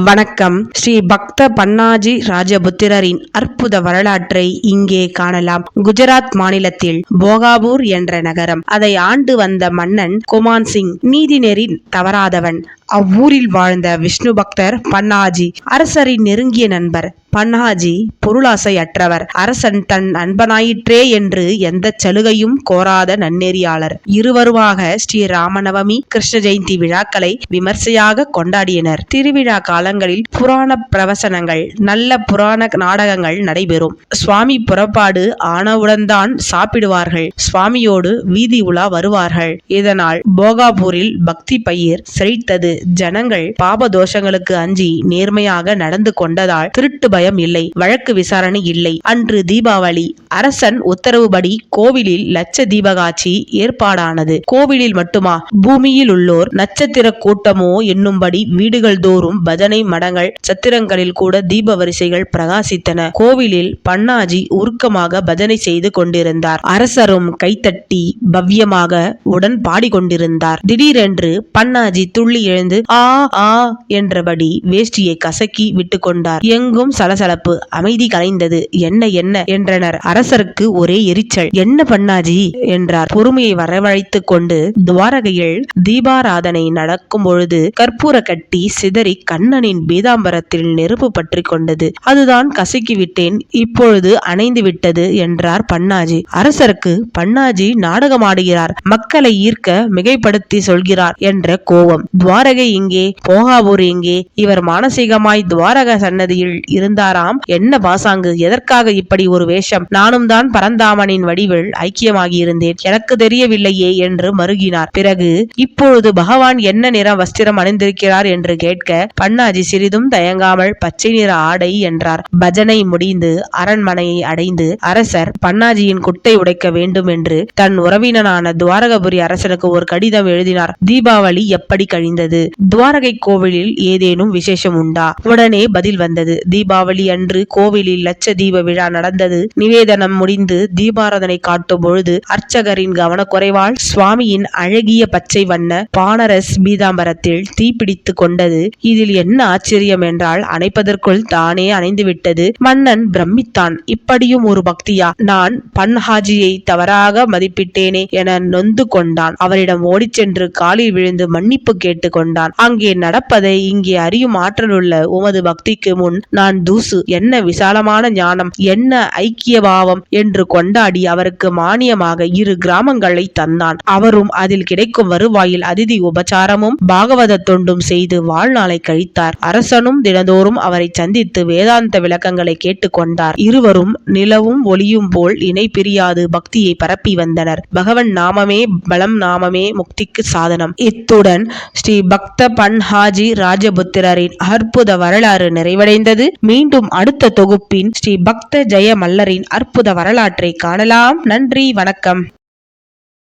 வணக்கம். ஸ்ரீ பக்த பன்னாஜி ராஜபுத்திரரின் அற்புத வரலாற்றை இங்கே காணலாம். குஜராத் மாநிலத்தில் போகாபூர் என்ற நகரம். அதை ஆண்டு வந்த மன்னன் குமான் சிங் நீதிநெறி தவறாதவன். அவ்வூரில் வாழ்ந்த விஷ்ணு பக்தர் பன்னாஜி அரசரின் நெருங்கிய நண்பர். பன்னாஜி பொருளாசை அற்றவர். அரசன் தன் நண்பனாயிற்றே என்று எந்த சலுகையும் கோராத நன்னெறியாளர். இருவருமாக ஸ்ரீ ராமநவமி கிருஷ்ண ஜெயந்தி விழாக்களை விமர்சையாக கொண்டாடினர். திருவிழா காலங்களில் புராண பிரவசனங்கள் நல்ல புராண நாடகங்கள் நடைபெறும். சுவாமி புறப்பாடு ஆனவுடன் தான் சாப்பிடுவார்கள். சுவாமியோடு வீதி உலா வருவார்கள். இதனால் போகாபூரில் பக்தி பயிர் செழித்தது. ஜனங்கள் பாப தோஷங்களுக்கு அஞ்சி நேர்மையாக நடந்து கொண்டதால் திருட்டு பயம் இல்லை வழக்கு விசாரணை இல்லை. அன்று தீபாவளி அரசன் உத்தரவுபடி கோவிலில் லட்ச தீபகாட்சி ஏற்பாடானது. கோவிலில் மட்டுமா? பூமியில் உள்ளோர் நட்சத்திர கூட்டமோ என்னும்படி வீடுகள் தோறும் பஜனை மடங்கள் சத்திரங்களில் கூட தீப வரிசைகள் பிரகாசித்தன. கோவிலில் பன்னாஜி உருக்கமாக பஜனை செய்து கொண்டிருந்தார். அரசரும் கைத்தட்டி பவ்யமாக உடன் பாடிக்கொண்டிருந்தார். திடீரென்று பன்னாஜி துள்ளி எழுந்து ஆ ஆ என்றபடி வேஷ்டியை கசக்கி விட்டு கொண்டார் எங்கும் சலசலப்பு அமைதி கலைந்தது. என்ன என்ன? என்றனர். அரசருக்கு ஒரே எரிச்சல். என்ன பண்ணாஜி? என்றார். பொறுமையை வரவழைத்துக் கொண்டு துவாரகையில் தீபாராதனை நடக்கும் பொழுது கற்பூர கட்டி சிதறி கண்ணனின் பீதாம்பரத்தில் நெருப்பு பற்றி கொண்டது. அதுதான் கசக்கி விட்டேன். இப்பொழுது அணைந்து விட்டது என்றார் பண்ணாஜி. அரசருக்கு பண்ணாஜி நாடகமாடுகிறார். மக்களை ஈர்க்க மிகைப்படுத்தி சொல்கிறார் என்ற கோபம். துவாரகை இங்கே? போகாவூர் இங்கே இவர் மானசீகமாய் துவாரக சன்னதியில் இருந்தாராம். என்ன பாசாங்கு? எதற்காக இப்படி ஒரு வேஷம்? நானும் தான் பரந்தாமனின் வடிவில் ஐக்கியமாகி இருந்தேன். எனக்கு தெரியவில்லையே என்று மருகினார். பிறகு இப்பொழுது பகவான் என்ன நிற வஸ்திரம் அணிந்திருக்கிறார் என்று கேட்க பண்ணாஜி சிறிதும் தயங்காமல் பச்சை நிற ஆடை என்றார். பஜனை முடிந்து அரண்மனையை அடைந்து அரசர் பண்ணாஜியின் குட்டை உடைக்க வேண்டும் என்று தன் உறவினனான துவாரகபுரி அரசனுக்கு ஒரு கடிதம் எழுதினார். தீபாவளி எப்படி கழிந்தது? துவாரகை கோவிலில் ஏதேனும் விசேஷம் உண்டா? உடனே பதில் வந்தது. தீபாவளி அன்று கோவிலில் லட்ச தீப விழா நடந்தது. நிவேதனம் முடிந்து தீபாராதனை காட்டும் பொழுது அர்ச்சகரின் கவனக்குறைவால் சுவாமியின் அழகிய பச்சை வண்ண பானரஸ் பீதாம்பரத்தில் தீப்பிடித்து கொண்டது. இதில் என்ன ஆச்சரியம் என்றால் அணைப்பதற்குள் தானே அணைந்துவிட்டது மன்னன் பிரமித்தான். இப்படியும் ஒரு பக்தியா? நான் பன்ஹாஜியை தவறாக மதிப்பிட்டேனே என நொந்து கொண்டான். அவரிடம் ஓடிச் சென்று காலில் விழுந்து மன்னிப்பு கேட்டுக்கொண்டான் கொண்டான். அங்கே நடப்பதை இங்கே அறியும் ஆற்றலுள்ள உமது பக்திக்கு முன் நான் தூசு. என்ன விசாலமான ஞானம் என்ன ஐக்கிய பாவம் என்று கொண்டாடி அவருக்கு மானியமாக இரு கிராமங்களை தந்தான். அவரும் அதில் கிடைக்கும் வருவாயில் அதிதி உபச்சாரமும் பாகவத தொண்டும் செய்து வாழ்நாளை கழித்தார். அரசனும் தினந்தோறும் அவரை சந்தித்து வேதாந்த விளக்கங்களை கேட்டுக்கொண்டார் இருவரும் நிலவும் ஒளியும் போல் இணை பிரியாது பக்தியை பரப்பி வந்தனர். பகவன் நாமமே பலம் நாமமே முக்திக்கு சாதனம். இத்துடன் ஸ்ரீ பக்த பன்ஹாஜி ராஜபுத்திரரின் அற்புத வரலாறு நிறைவடைந்தது. மீண்டும் அடுத்த தொகுப்பின் ஸ்ரீ பக்த ஜெய மல்லரின் அற்புத வரலாற்றை காணலாம். நன்றி வணக்கம்.